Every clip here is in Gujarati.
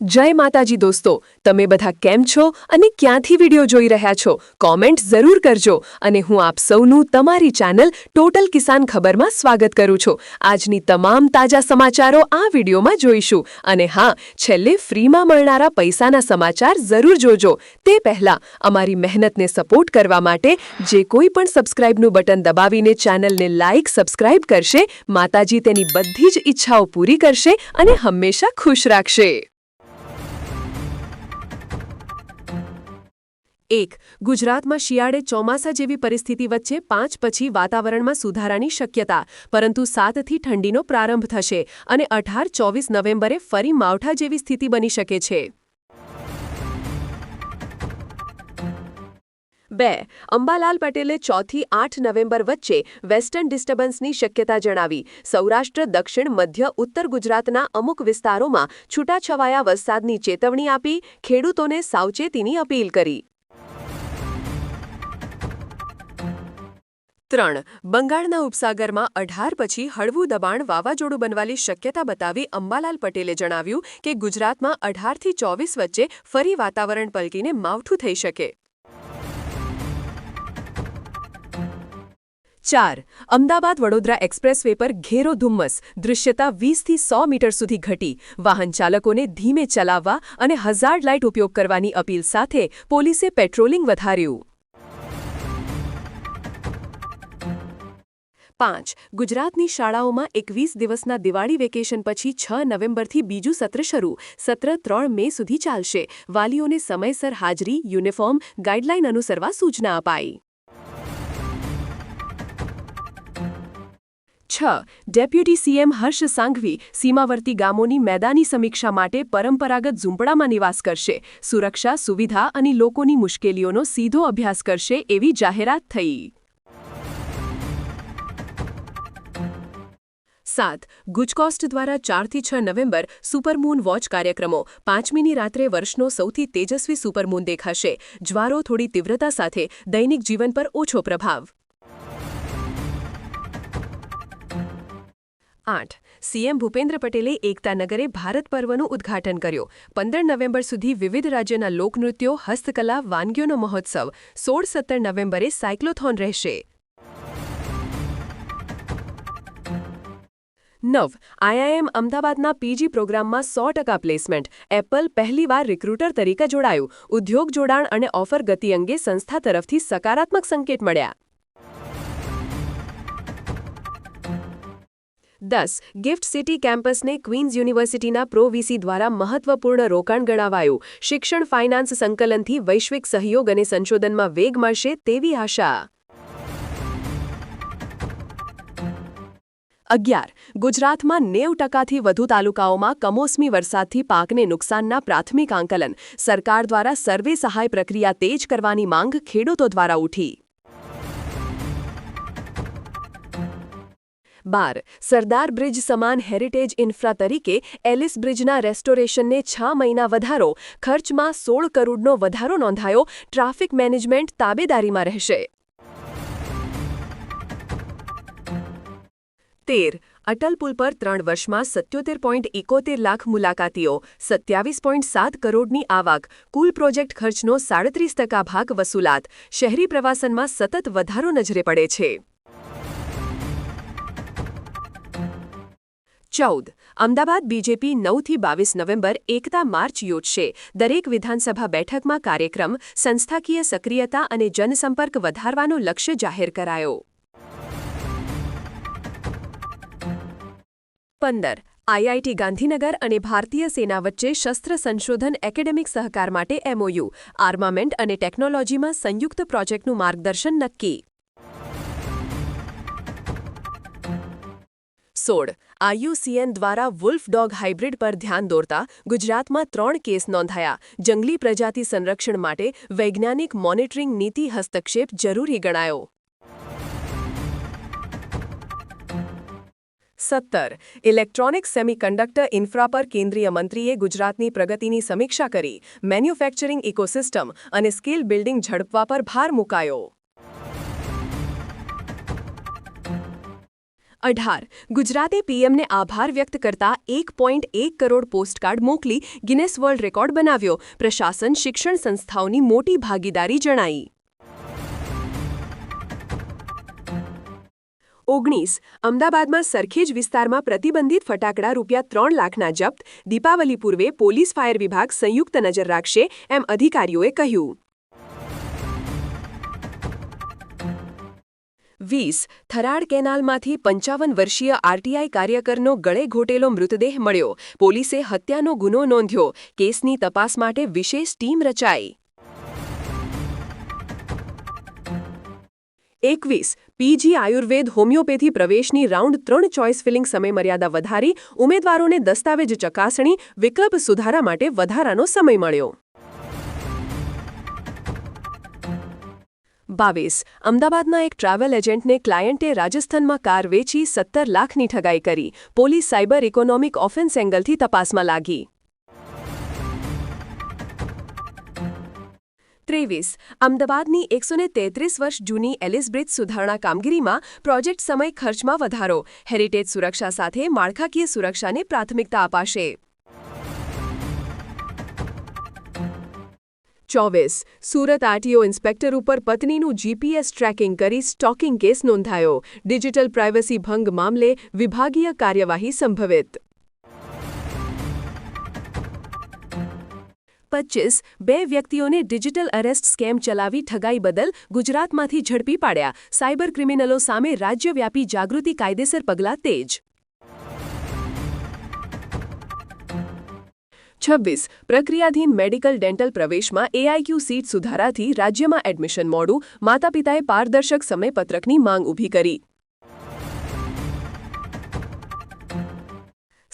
જય માતાજી દોસ્તો, તમે બધા કેમ છો અને ક્યાંથી વીડિયો જોઈ રહ્યા છો? કોમેન્ટ જરૂર કરજો અને હું આપ સૌનું તમારી ચેનલ ટોટલ કિસાન ખબરમાં સ્વાગત કરું છું. આજની તમામ તાજા સમાચારો આ વિડીયોમાં જોઈશું. અને હા, છેલ્લે ફ્રીમાં મળનારા પૈસાના સમાચાર જરૂર જોજો. તે પહેલા અમારી મહેનતને સપોર્ટ કરવા માટે જે કોઈ પણ સબસ્ક્રાઇબનું બટન દબાવીને ચેનલને લાઇક, સબસ્ક્રાઇબ કરશે, માતાજી તેની બધી જ ઈચ્છાઓ પૂરી કરશે અને હંમેશા ખુશ રાખશે. એક, ગુજરાતમાં શિયાળે ચોમાસા જેવી પરિસ્થિતિ વચ્ચે પાંચ પછી વાતાવરણમાં સુધારાની શક્યતા, પરંતુ સાતથી ઠંડીનો પ્રારંભ થશે અને અઢાર ચોવીસ નવેમ્બરે ફરી માવઠા જેવી સ્થિતિ બની શકે છે. બે, અંબાલાલ પટેલે ચોથી આઠ નવેમ્બર વચ્ચે વેસ્ટર્ન ડિસ્ટર્બન્સની શક્યતા જણાવી. સૌરાષ્ટ્ર, દક્ષિણ, મધ્ય, ઉત્તર ગુજરાતના અમુક વિસ્તારોમાં છૂટાછવાયા વરસાદની ચેતવણી આપી ખેડૂતોને સાવચેતીની અપીલ કરી. ત્રણ, બંગાળના ઉપસાગરમાં અઢાર પછી હળવું દબાણ વાવાઝોડું બનવાની શક્યતા બતાવી અંબાલાલ પટેલે જણાવ્યું કે ગુજરાતમાં અઢારથી ચોવીસ વચ્ચે ફરી વાતાવરણ પલકીને માવઠું થઈ શકે. ચાર, અમદાવાદ વડોદરા એક્સપ્રેસ વે પર ઘેરો ધુમ્મસ. દૃશ્યતા વીસથી સો મીટર સુધી ઘટી. વાહન ચાલકોને ધીમે ચલાવવા અને હઝાર્ડ લાઇટ ઉપયોગ કરવાની અપીલ સાથે પોલીસે પેટ્રોલિંગ વધાર્યું. પાંચ. ગુજરાતની શાળાઓમાં એકવીસ દિવસના દિવાળી વેકેશન પછી છ નવેમ્બરથી બીજું સત્ર શરૂ. સત્ર ત્રણ મે સુધી ચાલશે. વાલીઓને સમયસર હાજરી, યુનિફોર્મ, ગાઈડલાઈન અનુસરવા સૂચના અપાઈ. છ. ડેપ્યુટી સીએમ હર્ષ સાંઘવી સીમાવર્તી ગામોની મેદાની સમીક્ષા માટે પરંપરાગત ઝૂંપડામાં નિવાસ કરશે. સુરક્ષા, સુવિધા અને લોકોની મુશ્કેલીઓનો સીધો અભ્યાસ કરશે એવી જાહેરાત થઈ. સાત, ગુજકોસ્ટ દ્વારા ચારથી છ નવેમ્બર સુપરમૂન વોચ કાર્યક્રમો. પાંચમીની રાત્રે વર્ષનો સૌથી તેજસ્વી સુપરમૂન દેખાશે. જ્વારો થોડી તીવ્રતા સાથે, દૈનિક જીવન પર ઓછો પ્રભાવ. આઠ, સીએમ ભૂપેન્દ્ર પટેલે એકતાનગરે ભારત પર્વનું ઉદ્ઘાટન કર્યું. પંદર નવેમ્બર સુધી વિવિધ રાજ્યના લોકનૃત્યો, હસ્તકલા, વાનગીઓનો મહોત્સવ. સોળ સત્તર નવેમ્બરે સાયક્લોથોન રહેશે. નવ, આઈઆઈએમ અમદાવાદના પીજી પ્રોગ્રામમાં સો ટકા પ્લેસમેન્ટ, એપલ પહેલીવાર રિક્રુટર તરીકે જોડાયું. ઉદ્યોગ જોડાણ અને ઓફર ગતિ અંગે સંસ્થા તરફથી સકારાત્મક સંકેત મળ્યા. દસ, ગિફ્ટ સિટી કેમ્પસને ક્વીન્સ યુનિવર્સિટીના પ્રો વીસી દ્વારા મહત્વપૂર્ણ રોકાણ ગણાવાયું. શિક્ષણ ફાઇનાન્સ સંકલનથી વૈશ્વિક સહયોગ અને સંશોધનમાં વેગ મળશે તેવી આશા. અગિયાર. ગુજરાતમાં નેવ ટકાથી વધુ તાલુકાઓમાં કમોસમી વરસાદથી પાકને નુકસાનના પ્રાથમિક આંકલન. સરકાર દ્વારા સર્વે સહાય પ્રક્રિયા તેજ કરવાની માંગ ખેડૂતો દ્વારા ઉઠી. બાર. સરદાર બ્રિજ સમાન હેરિટેજ ઇન્ફ્રા તરીકે એલિસ બ્રિજના રેસ્ટોરેશનને છ મહિના વધારો. ખર્ચમાં સોળ કરોડનો વધારો નોંધાયો. ટ્રાફિક મેનેજમેન્ટ તાબેદારીમાં રહેશે. તેર, અટલ પુલ પર ત્રણ વર્ષમાં સત્યોતેર પોઈન્ટ એકોતેર લાખ મુલાકાતીઓ, સત્યાવીસ પોઈન્ટ સાત કરોડની આવક, કુલ પ્રોજેક્ટ ખર્ચનો સાડત્રીસ ટકા ભાગ વસૂલાત, શહેરી પ્રવાસનમાં સતત વધારો નજરે પડે છે. ચૌદ, અમદાવાદ બીજેપી નવથી બાવીસ નવેમ્બર એકતા માર્ચ યોજશે. દરેક વિધાનસભા બેઠકમાં કાર્યક્રમ, સંસ્થાકીય સક્રિયતા અને જનસંપર્ક વધારવાનો લક્ષ્ય જાહેર કરાયો. પંદર, આઈઆઈટી ગાંધીનગર અને ભારતીય સેના વચ્ચે શસ્ત્ર સંશોધન એકેડેમિક સહકાર માટે એમઓયુ, આર્મામેન્ટ અને ટેકનોલોજીમાં સંયુક્ત પ્રોજેક્ટનું માર્ગદર્શન નક્કી. સોળ, આઈયુસીએન દ્વારા વુલ્ફ ડોગ હાઇબ્રિડ પર ધ્યાન દોરતા ગુજરાતમાં ત્રણ કેસ નોંધાયા. જંગલી પ્રજાતિ સંરક્ષણ માટે વૈજ્ઞાનિક મોનિટરિંગ નીતિ હસ્તક્ષેપ જરૂરી ગણાયો. સત્તર ઇલેક્ટ્રોનિક સેમિકન્ડક્ટર ઇન્ફ્રા પર કેન્દ્રીય મંત્રીએ ગુજરાતની પ્રગતિની સમીક્ષા કરી મેન્યુફેક્ચરિંગ ઇકોસિસ્ટમ અને સ્કિલ બિલ્ડિંગ ઝડપવા પર ભાર મુકાયો અઢાર ગુજરાતે પીએમને આભાર વ્યક્ત કરતા એક પોઈન્ટ એક કરોડ પોસ્ટકાર્ડ મોકલી ગિનેસ વર્લ્ડ રેકોર્ડ બનાવ્યો પ્રશાસન શિક્ષણ સંસ્થાઓની મોટી ભાગીદારી જણાઈ ઓગણીસ, અમદાવાદમાં સરખેજ વિસ્તારમાં પ્રતિબંધિત ફટાકડા રૂપિયા ત્રણ લાખના જપ્ત, દીપાવલી પૂર્વે પોલીસ ફાયર વિભાગ સંયુક્ત નજર રાખશે એમ અધિકારીઓએ કહ્યું. વીસ થરાડ કેનાલમાંથી પંચાવન વર્ષીય આરટીઆઈ કાર્યકરનો ગળે ઘોટેલો મૃતદેહ મળ્યો. પોલીસે હત્યાનો ગુનો નોંધ્યો. કેસની તપાસ માટે વિશેષ ટીમ રચાઈ. એકવીસ પીજી આયુર્વેદ હોમિયોપેથી પ્રવેશની રાઉન્ડ ત્રણ ચોઇસ ફિલિંગ સમયમર્યાદા વધારી, ઉમેદવારોને દસ્તાવેજ ચકાસણી, વિકલ્પ સુધારા માટે વધારાનો સમય મળ્યો. બાવીસ. અમદાવાદના એક ટ્રાવેલ એજન્ટને ક્લાયન્ટે રાજસ્થાનમાં કાર વેચી સત્તર લાખની ઠગાઈ કરી. પોલીસ સાયબર ઇકોનોમિક ઓફેન્સ એંગલથી તપાસમાં લાગી. ત્રેવીસ. અમદાવાદની એકસો તેત્રીસ વર્ષ જૂની એલિસ બ્રિજ સુધારણા કામગીરીમાં પ્રોજેક્ટ સમય ખર્ચમાં વધારો. હેરિટેજ સુરક્ષા સાથે માળખાકીય સુરક્ષાને પ્રાથમિકતા અપાશે. ચોવીસ. સુરત આરટીઓ ઇન્સ્પેક્ટર ઉપર પત્નીનું જીપીએસ ટ્રેકિંગ કરી સ્ટોકિંગ કેસ નોંધાયો. ડિજિટલ પ્રાઇવસી ભંગ મામલે વિભાગીય કાર્યવાહી સંભવિત. પચીસ બે વ્યક્તિઓને ડિજિટલ અરેસ્ટ સ્કેમ ચલાવી ઠગાઈ બદલ ગુજરાતમાંથી ઝડપી પાડ્યા. સાયબર ક્રિમિનલો સામે રાજ્યવ્યાપી જાગૃતિ કાયદેસર પગલાં તેજ. છવ્વીસ પ્રક્રિયાધીન મેડિકલ ડેન્ટલ પ્રવેશમાં એઆઈક્યુ સીટ સુધારાથી રાજ્યમાં એડમિશન મોડું. માતાપિતાએ પારદર્શક સમયપત્રકની માંગ ઊભી કરી.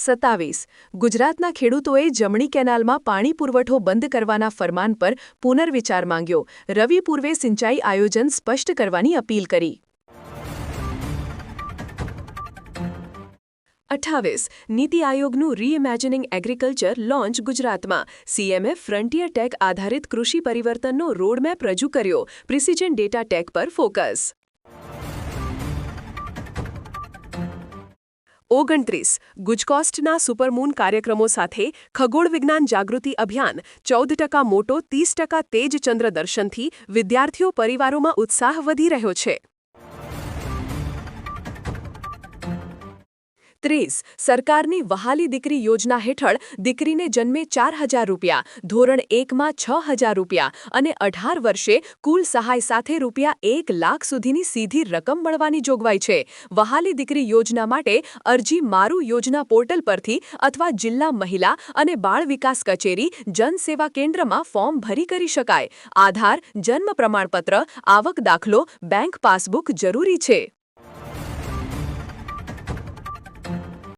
સત્તાવીસ. ગુજરાતના ખેડૂતોએ જમણી કેનાલમાં પાણી પુરવઠો બંધ કરવાના ફરમાન પર પુનર્વિચાર માંગ્યો. રવિ પૂર્વે સિંચાઈ આયોજન સ્પષ્ટ કરવાની અપીલ કરી. અઠ્ઠાવીસ. નીતિ આયોગનું રીઇમેજિનિંગ એગ્રીકલ્ચર લોન્ચ ગુજરાતમાં. સીએમએ ફ્રન્ટિયર ટેક આધારિત કૃષિ પરિવર્તનનો રોડમેપ રજૂ કર્યો. પ્રિસિજન ડેટા ટેક પર ફોકસ ઓગણત્રીસ, ગુજકોસ્ટના સુપરમૂન કાર્યક્રમો સાથે ખગોળ વિજ્ઞાન જાગૃતિ અભિયાન, ચૌદ ટકા મોટો, ત્રીસ ટકા તેજ ચંદ્ર દર્શનથી વિદ્યાર્થીઓ પરિવારોમાં ઉત્સાહ વધી રહ્યો છે. ત્રીસ, સરકારની વહાલી દીકરી યોજના હેઠળ દીકરીને જન્મે ચાર હજાર રૂપિયા, ધોરણ એકમાં છ હજાર રૂપિયા અને અઢાર વર્ષે કુલ સહાય સાથે રૂપિયા એક લાખ સુધીની સીધી રકમ મળવાની જોગવાઈ છે. વહાલી દીકરી યોજના માટે અરજી મારું યોજના પોર્ટલ પરથી અથવા જિલ્લા મહિલા અને બાળ વિકાસ કચેરી જનસેવા કેન્દ્રમાં ફોર્મ ભરી કરી શકાય. આધાર, જન્મ પ્રમાણપત્ર, આવક દાખલો, બેંક પાસબુક જરૂરી છે.